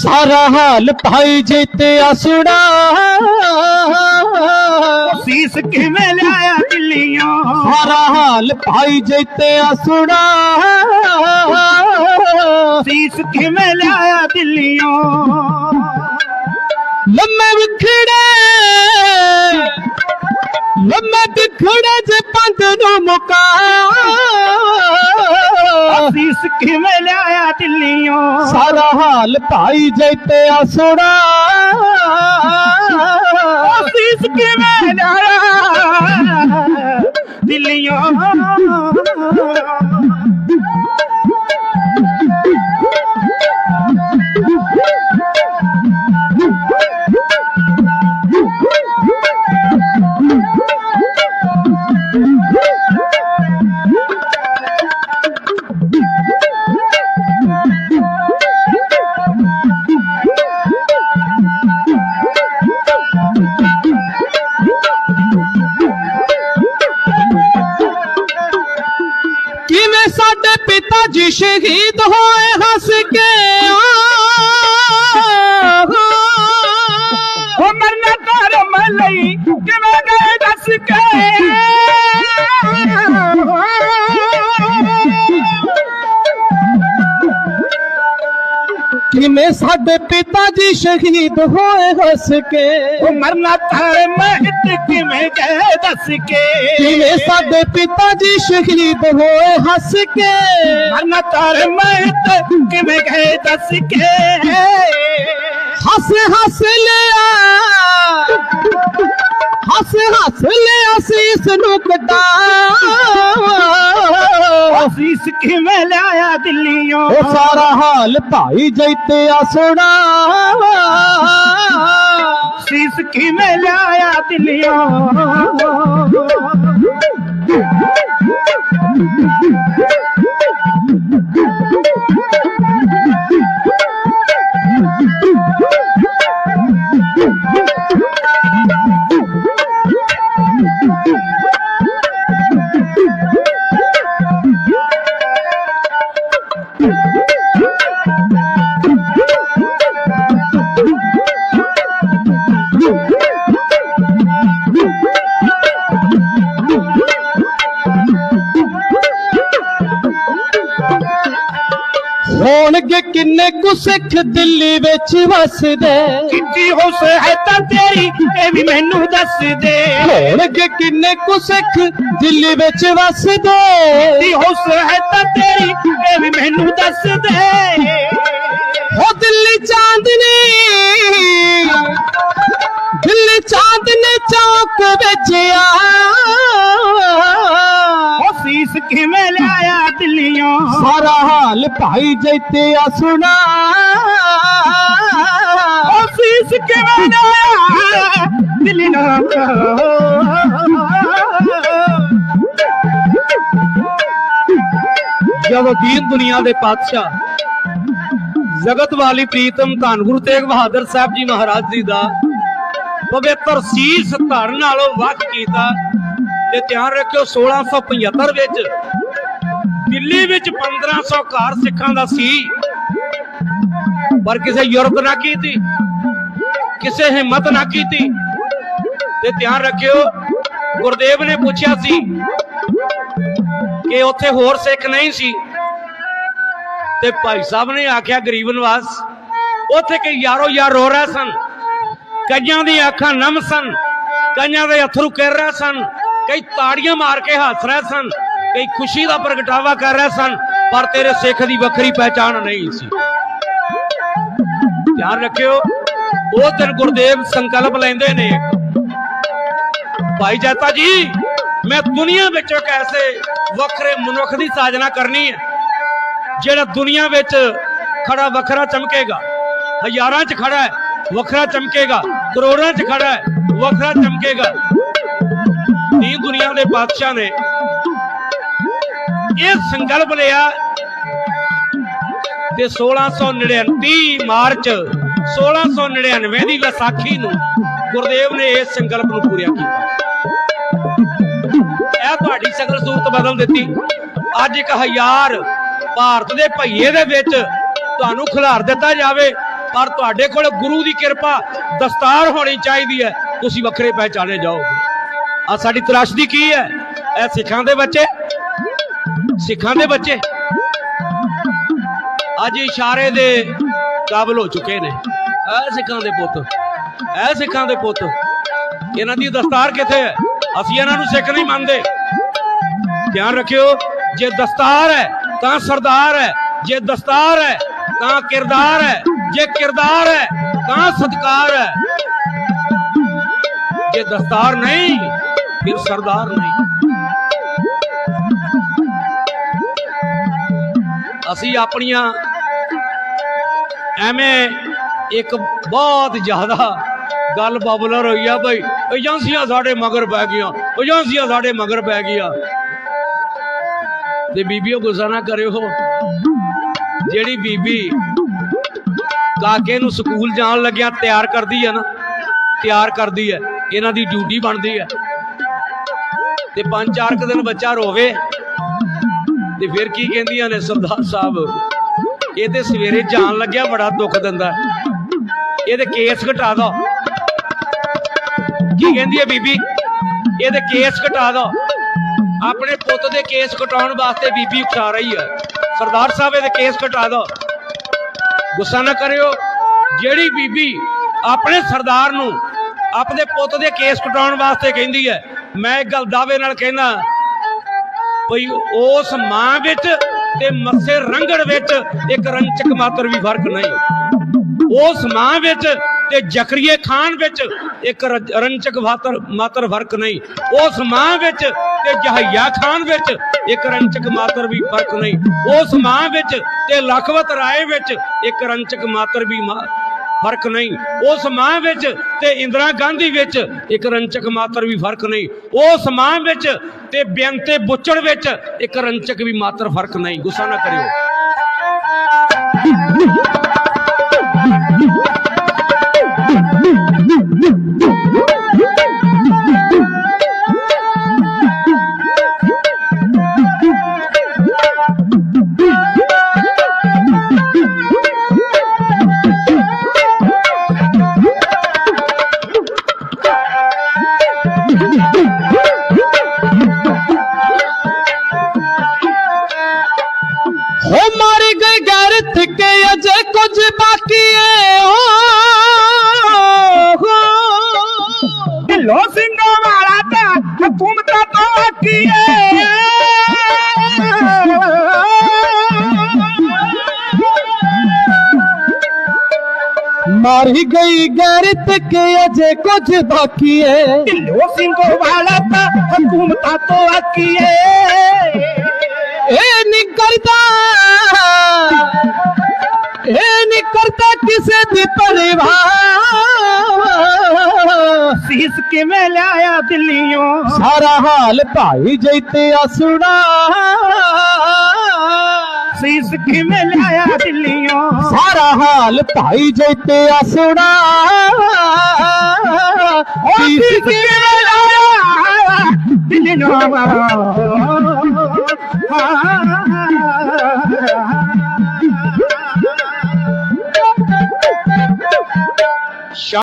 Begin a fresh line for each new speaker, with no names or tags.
ਸਾਰਾ ਹਾਲ ਭਾਈ ਜੀ ਤੇ ਆਸੜਾ
ਸੀਸ ਕਿਵੇਂ ਲਿਆਇਆ ਦਿੱਲੀੋਂ
ਸਾਰਾ ਹਾਲ ਭਾਈ ਜੀ ਤੇ ਆਸੜਾ
ਸੀਸ ਕਿਵੇਂ ਲਿਆਇਆ ਦਿੱਲੀੋਂ
ਲੰਮੇ ਵਿਖੜੇ ਲੰਮੇ ਵਿਖੜੇ ਜੇ ਪੰਜ ਨੂੰ ਮੁਕਾ
ਸੀਸ ਕਿਵੇਂ ਲਿਆਇਆ
ਸਾਰਾ ਹਾਲ ਭਾਈ ਜੀ ਤੇ ਆਸੜਾ
ਕਿਵੇਂ ਲਿਆਇਆ ਦਿੱਲੀੋਂ
ਜੀ ਸ਼ਹੀਦ ਹੋਏ ਹੱਸ ਕੇ
ਉਹ ਮਰਨਾ ਧਰਮ ਲਈ ਕਿਵੇਂ ਗਏ ਦੱਸ ਕੇ?
ਕਿਵੇਂ ਸਾਡੇ ਪਿਤਾ ਜੀ ਸ਼ਹੀਦ ਹੋਏ ਹੱਸ ਕੇ।
ਉਹ ਮਰਨਾ ਧਰਮ ਹਿੱਤ ਕਿਵੇਂ ਗਏ ਦੱਸ ਕੇ?
ਕਿਵੇਂ ਸਾਡੇ ਪਿਤਾ ਜੀ ਸ਼ਹੀਦ ਹੋਏ ਹੱਸ ਕੇ।
ਮਰਨਾ ਧਰਮ ਹਿੱਤ ਕਿਵੇਂ ਗਏ ਦੱਸ ਕੇ?
ਹੱਸ ਹੱਸ ਲਿਆ। ਹੱਸ ਹੱਸ ਲਿਆ ਸੀਸ ਨੂੰ ਕਟਾ
ਸੀਸ ਕਿਵੇਂ ਲਿਆਇਆ ਦਿੱਲੀੋਂ
ਉਹ ਸਾਰਾ ਹਾਲ ਭਾਈ ਜੈਤੇ ਆਸੜਾ
ਸੀਸ ਕਿਵੇਂ ਲਿਆਇਆ ਦਿੱਲੀੋਂ
ਹੋਣਗੇ ਕਿੰਨੇ ਕੁ ਸਿੱਖ ਦਿੱਲੀ ਵਿੱਚ ਵਸਦੇ।
ਕਿੱਡੀ ਹੋ ਸਹਾਇਤਾ ਤੇਰੀ ਇਹ ਵੀ ਮੈਨੂੰ ਦੱਸ ਦੇ
ਹੋਣਗੇ ਕਿੰਨੇ ਕੁ ਸਿੱਖ ਦਿੱਲੀ ਵਿੱਚ ਵਸਦੇ।
ਕਿੱਡੀ ਹੋ ਸਹਾਇਤਾ ਤੇਰੀ ਇਹ ਵੀ ਮੈਨੂੰ ਦੱਸ ਦੇ
ਹੋ ਦਿੱਲੀ ਚਾਂਦਨੀ। ਦਿੱਲੀ ਚਾਂਦਨੀ ਚੌਕ ਵਿੱਚ ਆ।
ਉਹ ਸੀਸ ਕਿਵੇਂ ਲਿਆਇਆ? ਦਿੱਲੀੋਂ
ਸਾਰਾ ਹਾਲ ਭਾਈ ਜੈਤੇ ਆ ਸੁਣਾ।
ਉਹ ਸੀਸ ਕਿਵੇਂ ਲਿਆਇਆ ਦਿੱਲੀੋਂ
ਜਦੋਂ ਦੀਨ ਦੁਨੀਆ ਦੇ ਪਾਤਸ਼ਾਹ ਜਗਤ ਵਾਲੀ ਪ੍ਰੀਤਮ ਧੰਨ ਗੁਰੂ ਤੇਗ ਬਹਾਦਰ ਸਾਹਿਬ ਜੀ ਮਹਾਰਾਜ ਜੀ ਦਾ ਪਵਿੱਤਰ ਸੀਸ ਧਰਨ ਨਾਲੋਂ ਵੱਖ ਕੀਤਾ ਤੇ ਧਿਆਨ ਰੱਖਿਓ 1675 ਵਿੱਚ ਦਿੱਲੀ ਵਿੱਚ 1500 ਘਰ ਸਿੱਖਾਂ ਦਾ ਸੀ। ਪਰ ਕਿਸੇ ਯੁਰਤ ਨਾ ਕੀਤੀ, ਕਿਸੇ ਹਿੰਮਤ ਨਾ ਕੀਤੀ। ਤੇ ਧਿਆਨ ਰੱਖਿਓ, ਗੁਰਦੇਵ ਨੇ ਪੁੱਛਿਆ ਸੀ ਕਿ ਉੱਥੇ ਹੋਰ ਸਿੱਖ ਨਹੀਂ ਸੀ। ਤੇ ਭਾਈ ਸਾਹਿਬ ਨੇ ਆਖਿਆ, ਗਰੀਬ ਨਿਵਾਸ, ਉੱਥੇ ਕਈ ਯਾਰੋ ਯਾਰ ਰੋ ਰਹੇ ਸਨ। ਕਈਆਂ ਦੀ ਅੱਖਾਂ ਨਮ ਸਨ, ਕਈਆਂ ਦੇ ਅਥਰੂ ਕਹਿ ਰਹੇ ਸਨ, ਕਈ ਤਾੜੀਆਂ ਮਾਰ ਕੇ ਹੱਸ ਰਹੇ ਸਨ। ਕਈ ਖੁਸ਼ੀ ਦਾ ਪ੍ਰਗਟਾਵਾ ਕਰ ਰਹੇ ਸਨ, ਪਰ ਤੇਰੇ ਸਿੱਖ ਦੀ ਵੱਖਰੀ ਪਹਿਚਾਣ ਨਹੀਂ ਸੀ। ਧਿਆਨ ਰੱਖਿਓ ਉਹ ਦਿਨ ਗੁਰਦੇਵ ਸੰਕਲਪ ਲੈਂਦੇ ਨੇ। ਭਾਈ ਜਾਤਾ ਜੀ, ਮੈਂ ਦੁਨੀਆ ਵਿੱਚ ਇੱਕ ਐਸੇ ਵੱਖਰੇ ਮਨੁੱਖ ਦੀ ਸਾਜਨਾ ਕਰਨੀ ਹੈ, ਜਿਹੜਾ ਦੁਨੀਆ ਵਿੱਚ ਖੜਾ ਵੱਖਰਾ ਚਮਕੇਗਾ। ਹਜ਼ਾਰਾਂ 'ਚ ਖੜਾ ਹੈ, ਵੱਖਰਾ ਚਮਕੇਗਾ। ਕਰੋੜਾਂ 'ਚ ਖੜਾ ਹੈ, ਵੱਖਰਾ ਚਮਕੇਗਾ। ਇਹ ਦੁਨੀਆ ਦੇ ਬਾਦਸ਼ਾਹ ਨੇ ਇਹ ਸੰਕਲਪ ਲਿਆ ਤੇ 1699 ਮਾਰਚ 1699 ਦੀ ਵਿਸਾਖੀ ਨੂੰ ਗੁਰਦੇਵ ਨੇ ਇਸ ਸੰਕਲਪ ਨੂੰ ਪੂਰਾ ਕੀਤਾ। ਇਹ ਤੁਹਾਡੀ ਸ਼ਕਲ ਸੂਰਤ ਬਦਲ ਦਿੱਤੀ। ਅੱਜ ਇੱਕ ਹਜ਼ਾਰ ਭਾਰਤ ਦੇ ਭਈਏ ਦੇ ਵਿੱਚ ਤੁਹਾਨੂੰ ਖਿਲਾਰ ਦਿੱਤਾ ਜਾਵੇ, ਪਰ ਤੁਹਾਡੇ ਕੋਲ ਗੁਰੂ ਦੀ ਕਿਰਪਾ ਦਸਤਾਰ ਹੋਣੀ ਚਾਹੀਦੀ ਹੈ। ਤੁਸੀਂ ਵੱਖਰੇ ਪਹਿਚਾਨੇ ਜਾਓਗੇ। ਆ ਸਾਡੀ ਤਰਾਸ਼ਦੀ ਕੀ ਹੈ? ਇਹ ਸਿੱਖਾਂ ਦੇ ਬੱਚੇ ਸਿੱਖਾਂ ਦੇ ਬੱਚੇ। ਅੱਜ ਇਸ਼ਾਰੇ ਦੇ ਕਾਬਲ ਹੋ ਚੁੱਕੇ ਨੇ। ਇਹ ਸਿੱਖਾਂ ਦੇ ਪੁੱਤ ਇਹ ਸਿੱਖਾਂ ਦੇ ਪੁੱਤ। ਇਹਨਾਂ ਦੀ ਦਸਤਾਰ ਕਿੱਥੇ ਹੈ? ਅਸੀਂ ਇਹਨਾਂ ਨੂੰ ਸਿੱਖ ਨਹੀਂ ਮੰਨਦੇ। ਧਿਆਨ ਰੱਖਿਓ, ਜੇ ਦਸਤਾਰ ਹੈ, ਤਾਂ ਸਰਦਾਰ ਹੈ। ਜੇ ਦਸਤਾਰ ਹੈ, ਤਾਂ ਕਿਰਦਾਰ ਹੈ। ਜੇ ਕਿਰਦਾਰ ਹੈ, ਤਾਂ ਸਤਕਾਰ ਹੈ। ਜੇ ਦਸਤਾਰ ਨਹੀਂ, ਫਿਰ ਸਰਦਾਰ ਨਹੀਂ। ਅਸੀਂ ਆਪਣੀਆਂ ਐਵੇਂ ਇੱਕ ਬਹੁਤ ਜ਼ਿਆਦਾ ਗੱਲ ਪਪੂਲਰ ਹੋਈ ਆ ਬਈ, ਏਜੰਸੀਆਂ ਸਾਡੇ ਮਗਰ ਪੈ ਗਈਆਂ, ਏਜੰਸੀਆਂ ਸਾਡੇ ਮਗਰ ਪੈ ਗਈਆਂ। ਤੇ ਬੀਬੀਓ ਗੁੱਸਾ ਨਾ ਕਰਿਓ, ਜਿਹੜੀ ਬੀਬੀ ਕਾਕੇ ਨੂੰ ਸਕੂਲ ਜਾਣ ਲੱਗਿਆ, ਤਿਆਰ ਕਰਦੀ ਹੈ ਨਾ, ਤਿਆਰ ਕਰਦੀ ਹੈ ਇਹਨਾਂ ਦੀ ਡਿਊਟੀ ਬਣਦੀ ਹੈ ਤੇ ਪੰਜ ਚਾਰ ਕੁ ਦਿਨ ਬੱਚਾ ਰੋਵੇ ਤੇ ਫਿਰ ਕੀ ਕਹਿੰਦੀਆਂ ਨੇ ਸਰਦਾਰ ਸਾਹਿਬ? ਇਹ ਤੇ ਸਵੇਰੇ ਜਾਣ ਲੱਗਿਆ, ਬੜਾ ਦੁੱਖ ਦਿੰਦਾ। ਹੈ। ਇਹਦੇ ਕੇਸ ਘਟਾ ਦੋ। ਕੀ ਕਹਿੰਦੀ ਹੈ ਬੀਬੀ? ਇਹਦੇ ਕੇਸ ਘਟਾ ਦੋ। ਆਪਣੇ ਪੁੱਤ ਦੇ ਕੇਸ ਕਟਾਉਣ ਵਾਸਤੇ ਬੀਬੀ ਉਕਸਾ ਰਹੀ ਹੈ। ਸਰਦਾਰ ਸਾਹਿਬ ਇਹਦੇ ਕੇਸ ਘਟਾ ਦੋ। ਗੁੱਸਾ ਨਾ ਕਰਿਓ। ਜਿਹੜੀ ਬੀਬੀ ਆਪਣੇ ਸਰਦਾਰ ਨੂੰ, ਆਪਣੇ ਪੁੱਤ ਦੇ ਕੇਸ ਕਟਾਉਣ ਵਾਸਤੇ ਕਹਿੰਦੀ ਹੈ, ਮੈਂ ਇੱਕ ਗੱਲ ਦਾਅਵੇ ਨਾਲ ਕਹਿੰਦਾ ਭਈ ਉਸ ਮਾਂ ਵਿੱਚ ਤੇ ਮੱਸੇ ਰੰਗੜ ਵਿੱਚ ਇੱਕ ਰੰਚਕ ਮਾਤਰ ਵੀ ਫ਼ਰਕ ਨਹੀਂ। ਉਸ ਮਾਂ ਵਿੱਚ ਤੇ ਜ਼ਕਰੀਏ ਖਾਨ ਵਿੱਚ ਇੱਕ ਰੰਚਕ ਮਾਤਰ ਮਾਤਰ ਫ਼ਰਕ ਨਹੀਂ। ਉਸ ਮਾਂ ਵਿੱਚ ਤੇ ਜਹਈਆ ਖਾਨ ਵਿੱਚ ਇੱਕ ਰੰਚਕ ਮਾਤਰ ਵੀ ਫ਼ਰਕ ਨਹੀਂ। ਉਸ ਮਾਂ ਵਿੱਚ ਤੇ ਲਖਵਤ ਰਾਏ ਵਿੱਚ ਇੱਕ ਰੰਚਕ ਮਾਤਰ ਵੀ ਮਾ- ਫ਼ਰਕ ਨਹੀਂ। ਉਸ ਮਾਂ ਵਿੱਚ ਤੇ ਇੰਦਰਾ ਗਾਂਧੀ ਵਿੱਚ ਇੱਕ ਰੰਚਕ ਮਾਤਰ ਵੀ ਫ਼ਰਕ ਨਹੀਂ। ਉਸ ਮਾਂ ਵਿੱਚ ਤੇ ਬੇਅੰਤੇ ਬੁੱਚੜ ਵਿੱਚ ਇੱਕ ਰੰਚਕ ਵੀ ਮਾਤਰ ਫ਼ਰਕ ਨਹੀਂ। ਗੁੱਸਾ ਨਾ ਕਰਿਓ।
ਕੁਝ ਬਾਕੀ ਏ ਓ ਢਿੱਲੋ ਸਿੰਘਾਂ ਵਾਲਾ ਤਾਂ ਹਕੂਮਤਾਂ ਤੋਂ ਬਾਕੀ ਮਾਰੀ ਗਈ ਗੈਰਤ ਕੇ ਅਜੇ ਕੁਝ ਬਾਕੀ ਏ। ਢਿੱਲੋ ਸਿੰਘਾਂ ਵਾਲਾ ਤਾਂ ਹਕੂਮਤਾਂ ਤੋਂ ਬਾਕੀ ਏ। ਇਹ ਨਹੀਂ ਕਰਦਾ। ਕਰਦਾ ਕਿਸੇ ਦੀ ਪਰਵਾਹ ਸੀਸ ਕਿਵੇਂ ਲਿਆਇਆ ਦਿੱਲੀੋਂ ਸਾਰਾ ਹਾਲ ਭਾਈ ਜੈਤੇ ਆ ਸੁਣਾ ਸੀਸ ਕਿਵੇਂ ਲਿਆਇਆ ਦਿੱਲੀੋਂ ਸਾਰਾ ਹਾਲ ਭਾਈ ਜੈਤੇ ਆ ਸੁਣਾ ਸੀਸ ਕਿਵੇਂ ਲਿਆਇਆ ਦਿੱਲੀੋਂ shot.